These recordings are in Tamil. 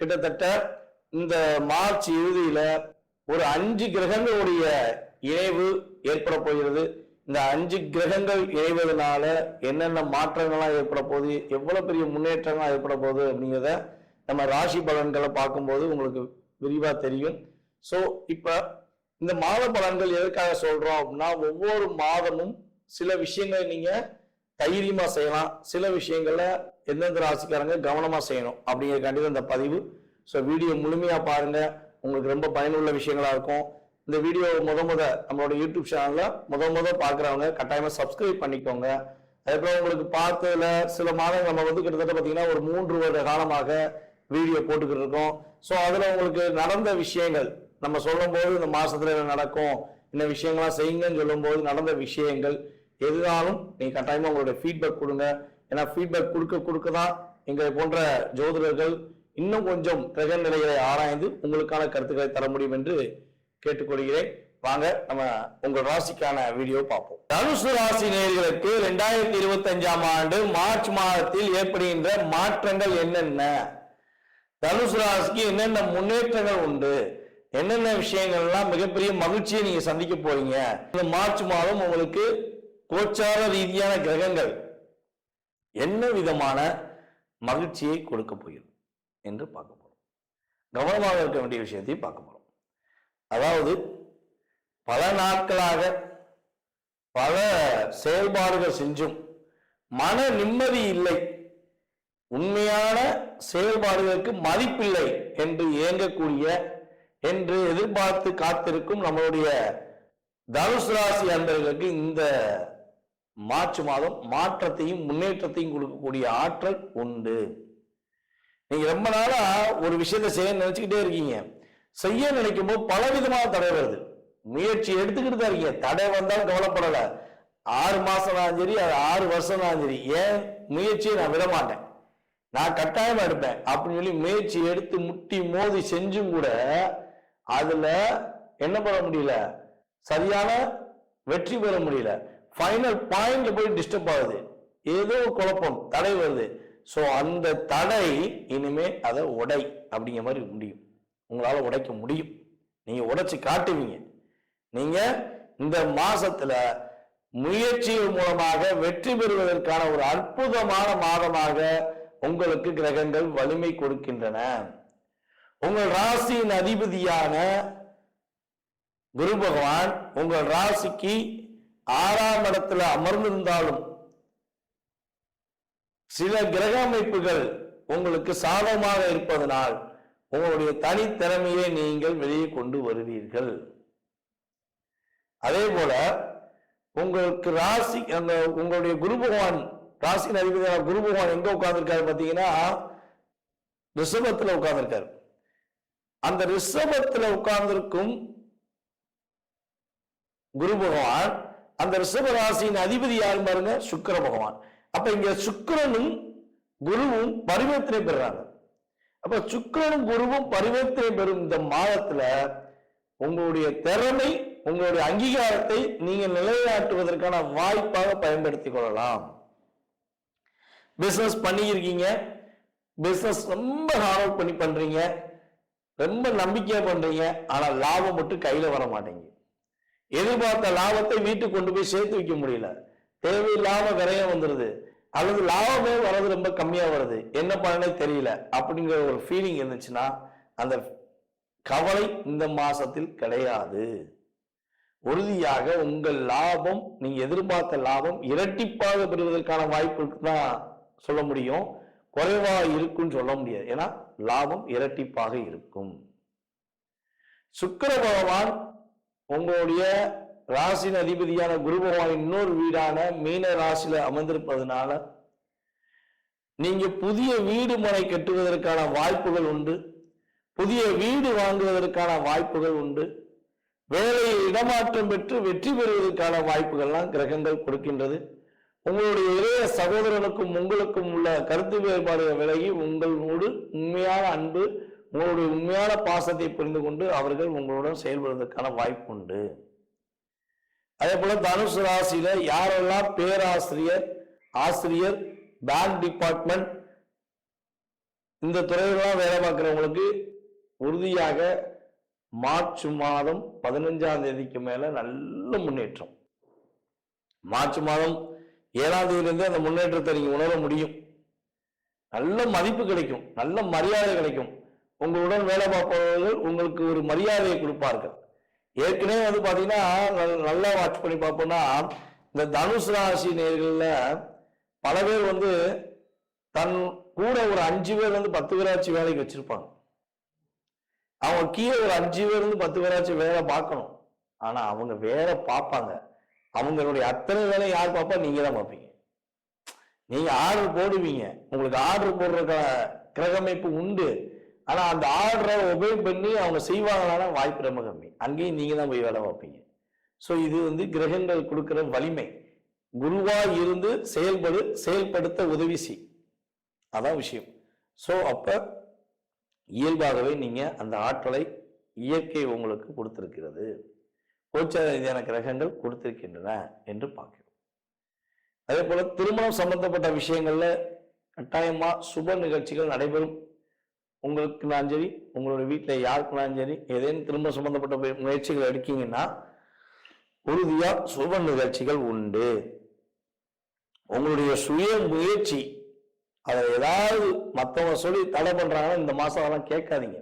கிட்டத்தட்ட இந்த மார்ச் இறுதியில ஒரு அஞ்சு கிரகங்களுடைய இணைவு ஏற்பட போகிறது. இந்த அஞ்சு கிரகங்கள் இணைவதனால என்னென்ன மாற்றங்கள்லாம் ஏற்பட போகுது எவ்வளவு பெரிய முன்னேற்றங்கள்லாம் ஏற்பட போகுது அப்படிங்கிறத நம்ம ராசி பலன்களை பார்க்கும்போது உங்களுக்கு விரிவா தெரியும். ஸோ இப்ப இந்த மாத பலன்கள் எதுக்காக சொல்றோம் அப்படின்னா ஒவ்வொரு மாதமும் சில விஷயங்களை நீங்க தைரியமா செய்யலாம். சில விஷயங்கள்ல எந்தெந்த ராசிக்காரங்க கவனமா செய்யணும் அப்படிங்கிறக்காண்டி இந்த பதிவு. ஸோ வீடியோ முழுமையா பாருங்க. உங்களுக்கு ரொம்ப பயனுள்ள விஷயங்களா இருக்கும். இந்த வீடியோ முத முத நம்மளோட யூடியூப் சேனல்ல முத முத பாக்குறவங்க கட்டாயமா சப்ஸ்கிரைப் பண்ணிக்கோங்க. அதுக்கப்புறம் உங்களுக்கு பார்த்ததுல சில மாதங்கள் நம்ம வந்து கிட்டத்தட்ட பாத்தீங்கன்னா ஒரு மூன்று வருட காலமாக வீடியோ போட்டுக்கிட்டு இருக்கோம். ஸோ அதுல உங்களுக்கு நடந்த விஷயங்கள் நம்ம சொல்லும் போது இந்த மாசத்துல என்ன நடக்கும் இந்த விஷயங்கள்லாம் செய்யுங்கன்னு சொல்லும்போது நடந்த விஷயங்கள் எதுனாலும் நீங்க கட்டாயமா உங்களுடைய ஃபீட்பேக் கொடுங்க. ஏன்னா ஃபீட்பேக் கொடுக்க கொடுக்க தான் எங்களை போன்ற ஜோதிடர்கள் இன்னும் கொஞ்சம் கிரக நிலைகளை ஆராய்ந்து உங்களுக்கான கருத்துக்களை தர முடியும் என்று கேட்டுக்கொள்கிறேன். வாங்க நம்ம உங்கள் ராசிக்கான வீடியோ பார்ப்போம். தனுசு ராசி நேர்களுக்கு ரெண்டாயிரத்தி இருபத்தி அஞ்சாம் ஆண்டு மார்ச் மாதத்தில் ஏற்படுகின்ற மாற்றங்கள் என்னென்ன? தனுசு ராசிக்கு என்னென்ன முன்னேற்றங்கள் உண்டு? என்னென்ன விஷயங்கள்லாம் மிகப்பெரிய மகிழ்ச்சியை நீங்க சந்திக்க போறீங்க? இந்த மார்ச் மாதம் உங்களுக்கு கோச்சார ரீதியான கிரகங்கள் என்ன விதமான மகிழ்ச்சியை கொடுக்க போகிறது என்று பார்க்க போறோம். கவனமாக இருக்க வேண்டிய விஷயத்தை பார்க்க போறோம். அதாவது பல நாட்களாக பல செயல்பாடுகள் செஞ்சும் மன நிம்மதி இல்லை. உண்மையான செயல்பாடுகளுக்கு மதிப்பில்லை என்று இயங்கக்கூடிய என்று எதிர்பார்த்து காத்திருக்கும் நம்மளுடைய தனுசு ராசி அன்பர்களுக்கு இந்த மார்ச் மாதம் மாற்றத்தையும் முன்னேற்றத்தையும் கொடுக்கக்கூடிய ஆற்றல் உண்டு. நீங்க ரொம்ப நாளா ஒரு விஷயத்த செய்ய நினைச்சுக்கிட்டே இருக்கீங்க. செய்ய நினைக்கும் போது பலவிதமான தடை வருது. முயற்சி எடுத்துக்கிட்டு தான் இருக்கீங்க. தடை வந்தாலும் கவலைப்படல. ஆறு மாசம் சரி அது ஆறு வருஷம் சரி ஏன் முயற்சியை நான் விட மாட்டேன்? நான் கட்டாயமா எடுப்பேன். அப்படின்னு சொல்லி முயற்சி எடுத்து முட்டி மோதி செஞ்சும் கூட அதுல என்ன பண்ண முடியல? சரியான வெற்றி பெற முடியல. ஃபைனல் பாயிண்ட்ல போய் டிஸ்டர்ப் ஆகுது. ஏதோ ஒரு குழப்பம் தடை வருது. ஸோ அந்த தடை இனிமே அதை உடை அப்படிங்கிற மாதிரி முடியும். உங்களால் உடைக்க முடியும். நீங்கள் உடைச்சி காட்டுவீங்க. நீங்கள் இந்த மாசத்துல முயற்சி மூலமாக வெற்றி பெறுவதற்கான ஒரு அற்புதமான மாதமாக உங்களுக்கு கிரகங்கள் வலிமை கொடுக்கின்றன. உங்கள் ராசியின் அதிபதியான குரு பகவான் உங்கள் ராசிக்கு ஆறாம் இடத்துல அமர்ந்திருந்தாலும் சில கிரக அமைப்புகள் உங்களுக்கு சாதகமாக இருப்பதனால் உங்களுடைய தனித்திறமையை நீங்கள் வெளியே கொண்டு வருவீர்கள். அதே போல உங்களுக்கு ராசி அந்த உங்களுடைய குரு பகவான் ராசியின் அதிபதியான குரு பகவான் எங்க உட்கார்ந்துருக்காரு பார்த்தீங்கன்னா ரிஷபத்தில் உட்கார்ந்துருக்காரு. அந்த ரிஷபத்தில் உட்கார்ந்திருக்கும் குரு பகவான் அந்த ரிஷபராசியின் அதிபதி யாரும் பாருங்க சுக்கர பகவான். அப்ப இங்க சுக்கரனும் குருவும் பரிவர்த்தனை பெறாங்க. அப்ப சுக்கரனும் குருவும் பரிவர்த்தனை பெறும் இந்த மாதத்துல உங்களுடைய திறமை உங்களுடைய அங்கீகாரத்தை நீங்க நிலைநாட்டுவதற்கான வாய்ப்பாக பயன்படுத்திக் கொள்ளலாம். பிசினஸ் பண்ணியிருக்கீங்க. பிசினஸ் ரொம்ப ஹார்ட் பண்ணி பண்றீங்க. ரொம்ப நம்பிக்கையா பண்றீங்க. ஆனா லாபம் மட்டும் கையில வர மாட்டேங்குது. எதிர்பார்த்த லாபத்தை வீட்டுக்கு கொண்டு போய் சேர்த்து வைக்க முடியல. தேவையில்லாம விரயம் வந்துடுது அல்லது லாபமே வர்றது ரொம்ப கம்மியா வருது. என்ன பண்ணனே தெரியல. அப்படிங்கிற ஒரு ஃபீலிங் இருந்துச்சுன்னா அந்த கவலை இந்த மாசத்தில் கிடையாது. உறுதியாக உங்கள் லாபம் நீங்க எதிர்பார்த்த லாபம் இரட்டிப்பாக பெறுவதற்கான வாய்ப்பு தான் சொல்ல முடியும். குறைவா இருக்கும்னு சொல்ல முடியாது. ஏன்னா லாபம் இரட்டிப்பாக இருக்கும். சுக்கர பகவான் உங்களுடைய ராசியின் அதிபதியான குரு பகவான் இன்னொரு வீடான மீன ராசியில அமர்ந்திருப்பதனால நீங்க புதிய வீடு முறை கட்டுவதற்கான வாய்ப்புகள் உண்டு. புதிய வீடு வாங்குவதற்கான வாய்ப்புகள் உண்டு. வேலையை இடமாற்றம் பெற்று வெற்றி பெறுவதற்கான வாய்ப்புகள்லாம் கிரகங்கள் கொடுக்கின்றது. உங்களுடைய இளைய சகோதரனுக்கும் உங்களுக்கும் உள்ள கருத்து வேறுபாடுகள் விலகி உங்களோடு உண்மையான அன்பு உங்களுடைய உண்மையான பாசத்தை புரிந்து கொண்டு அவர்கள் உங்களுடன் செயல்படுவதற்கான வாய்ப்பு உண்டு அதே போல தனுசு ராசியில யாரெல்லாம் பேராசிரியர் ஆசிரியர் பேங்க் டிபார்ட்மெண்ட் இந்த துறைகளெல்லாம் வேலை பார்க்குறவங்களுக்கு உறுதியாக மார்ச் மாதம் பதினஞ்சாம் தேதிக்கு மேல நல்ல முன்னேற்றம். மார்ச் மாதம் ஏழாம் தேதியிலிருந்து அந்த முன்னேற்றத்தை நீங்க உணர முடியும். நல்ல மதிப்பு கிடைக்கும். நல்ல மரியாதை கிடைக்கும். உங்களுடன் வேலை பார்ப்பவர்கள் உங்களுக்கு ஒரு மரியாதையை கொடுப்பார்கள். ஏற்கனவே வந்து பார்த்தீங்கன்னா நல்- நல்லா வாட்ச் பண்ணி பார்ப்போம்னா இந்த தனுஷ் ராசி நேர்களில் பல பேர் வந்து தன் கூட ஒரு அஞ்சு பேர் வந்து பத்து பேராட்சி வேலைக்கு வச்சிருப்பாங்க. அவங்க கீழே ஒரு அஞ்சு பேர் இருந்து பத்து பேராட்சி வேலை பார்க்கணும். ஆனா அவங்க வேலை பார்ப்பாங்க. அவங்களுடைய அத்தனை வேலையை யார் பார்ப்பா? நீங்க தான் பார்ப்பீங்க. நீங்க ஆர்டர் போடுவீங்க. உங்களுக்கு ஆர்டர் போடுற கிரகமைப்பு உண்டு. ஆனா அந்த ஆர்டரை ஒபே பண்ணி அவங்க செய்வாங்களான வாய்ப்பு ரொம்ப கம்மி. அங்கேயும் நீங்க தான் போய் வேலை பார்ப்பீங்க. ஸோ இது வந்து கிரகங்கள் கொடுக்குற வலிமை. குருவா இருந்து செயல்படு செயல்படுத்த உதவி செய். அதான் விஷயம். ஸோ அப்ப இயல்பாகவே நீங்க அந்த ஆற்றலை இயற்கை உங்களுக்கு கொடுத்திருக்கிறது. கோச்சார ரீதியான கிரகங்கள் கொடுத்திருக்கின்றன என்று பார்க்கிறோம். அதே போல திருமணம் சம்பந்தப்பட்ட விஷயங்கள்ல கட்டாயமா சுப நிகழ்ச்சிகள் நடைபெறும். உங்களுக்குனாலும் சரி உங்களுடைய வீட்டில் யாருக்குனாலும் சரி ஏதேனும் திரும்ப சம்பந்தப்பட்ட முயற்சிகள் எடுக்கீங்கன்னா உறுதியா சுப நிகழ்ச்சிகள் உண்டு. உங்களுடைய சுய முயற்சி அதை ஏதாவது மற்றவங்க சொல்லி தடை பண்றாங்கன்னா இந்த மாசம் அதெல்லாம் கேட்காதீங்க.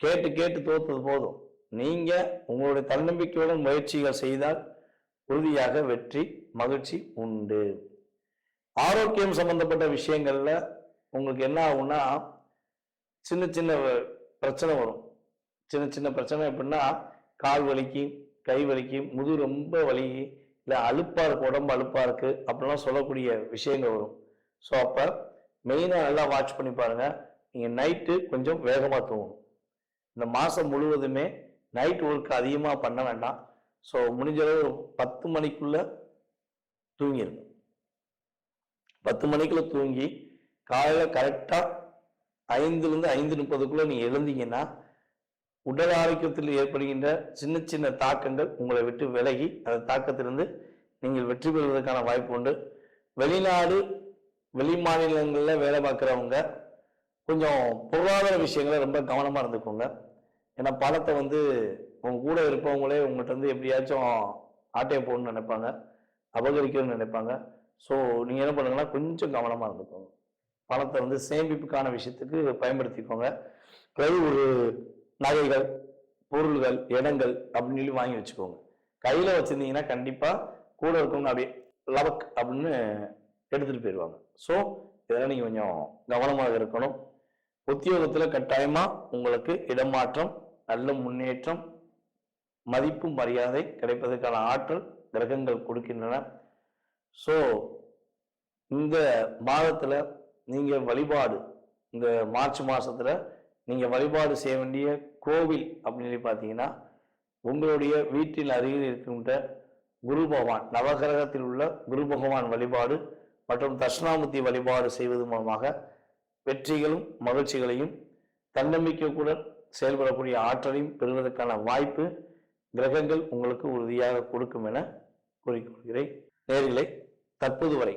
கேட்டு கேட்டு தோத்தது போதும். நீங்க உங்களுடைய தன்னம்பிக்கையுடன் முயற்சிகள் செய்தால் உறுதியாக வெற்றி மகிழ்ச்சி உண்டு. ஆரோக்கியம் சம்பந்தப்பட்ட விஷயங்கள்ல உங்களுக்கு என்ன ஆகும்னா சின்ன சின்ன பிரச்சனை வரும். சின்ன சின்ன பிரச்சனை எப்படின்னா கால் வலிக்கு கை வலிக்கு முது ரொம்ப வலி இல்லை அழுப்பாக இருக்கு உடம்பு அழுப்பாக இருக்கு அப்படிலாம் சொல்லக்கூடிய விஷயங்கள் வரும். ஸோ அப்போ மெயினாக நல்லா வாட்ச் பண்ணி பாருங்கள் நீங்கள் நைட்டு கொஞ்சம் வேகமாக தூங்கணும். இந்த மாதம் முழுவதுமே நைட் ஒர்க் அதிகமாக பண்ண வேண்டாம். ஸோ முடிஞ்சளவு ஒரு பத்து மணிக்குள்ளே தூங்கிருங்க. பத்து மணிக்குள்ளே தூங்கி காலையில் கரெக்டாக ஐந்துலேருந்து ஐந்து முப்பதுக்குள்ளே நீங்கள் எழுந்தீங்கன்னா உடல் ஆரோக்கியத்தில் ஏற்படுகின்ற சின்ன சின்ன தாக்கங்கள் உங்களை விட்டு விலகி அந்த தாக்கத்திலிருந்து நீங்கள் வெற்றி பெறுவதற்கான வாய்ப்பு உண்டு. வெளிநாடு வெளி மாநிலங்களில் வேலை பார்க்குறவங்க கொஞ்சம் பொருளாதார விஷயங்களை ரொம்ப கவனமாக இருந்துக்கோங்க. ஏன்னா பணத்தை வந்து உங்க கூட இருப்பவங்களே உங்கள்கிட்ட வந்து எப்படியாச்சும் ஆட்டையை போடணும்னு நினைப்பாங்க அபகரிக்கணும்னு நினைப்பாங்க. ஸோ நீங்கள் என்ன பண்ணுங்கன்னா கொஞ்சம் கவனமாக இருந்துக்கோங்க. பணத்தை வந்து சேமிப்புக்கான விஷயத்துக்கு பயன்படுத்திக்கோங்க. கை ஒரு நகைகள் பொருள்கள் இடங்கள் அப்படின்னு சொல்லி வாங்கி வச்சுக்கோங்க. கையில் வச்சுருந்தீங்கன்னா கண்டிப்பாக கூட இருக்கவங்க அப்படியே லவக் அப்படின்னு எடுத்துகிட்டு போயிடுவாங்க. ஸோ இதெல்லாம் நீங்கள் கொஞ்சம் கவனமாக இருக்கணும். உத்தியோகத்தில் கட்டாயமாக உங்களுக்கு இடமாற்றம் நல்ல முன்னேற்றம் மதிப்பு மரியாதை கிடைப்பதற்கான ஆற்றல் கிரகங்கள் கொடுக்கின்றன. ஸோ இந்த மாதத்தில் நீங்க வழிபாடு. இந்த மார்ச் மாசத்துல நீங்க வழிபாடு செய்ய வேண்டிய கோவில் அப்படின்னு சொல்லி பார்த்தீங்கன்னா உங்களுடைய வீட்டின் அருகில் இருக்கின்ற குரு பகவான் நவகிரகத்தில் உள்ள குரு பகவான் வழிபாடு மற்றும் தட்சிணாமூர்த்தி வழிபாடு செய்வது மூலமாக வெற்றிகளும் மகிழ்ச்சிகளையும் தன்னம்பிக்கையுடன் செயல்படக்கூடிய ஆற்றலையும் பெறுவதற்கான வாய்ப்பு கிரகங்கள் உங்களுக்கு உறுதியாக கொடுக்கும் என கூறிக்கொள்கிறேன். நேர்களை தற்போது வரை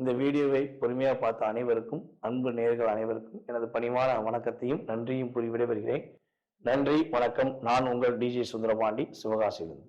இந்த வீடியோவை பொறுமையாக பார்த்த அனைவருக்கும் அன்பு நேர்கள் அனைவருக்கும் எனது பணிவான வணக்கத்தையும் நன்றியும் கூறி விடைபெறுகிறேன். நன்றி வணக்கம். நான் உங்கள் டிஜே சுந்தரபாண்டி சிவகாசியிலிருந்து.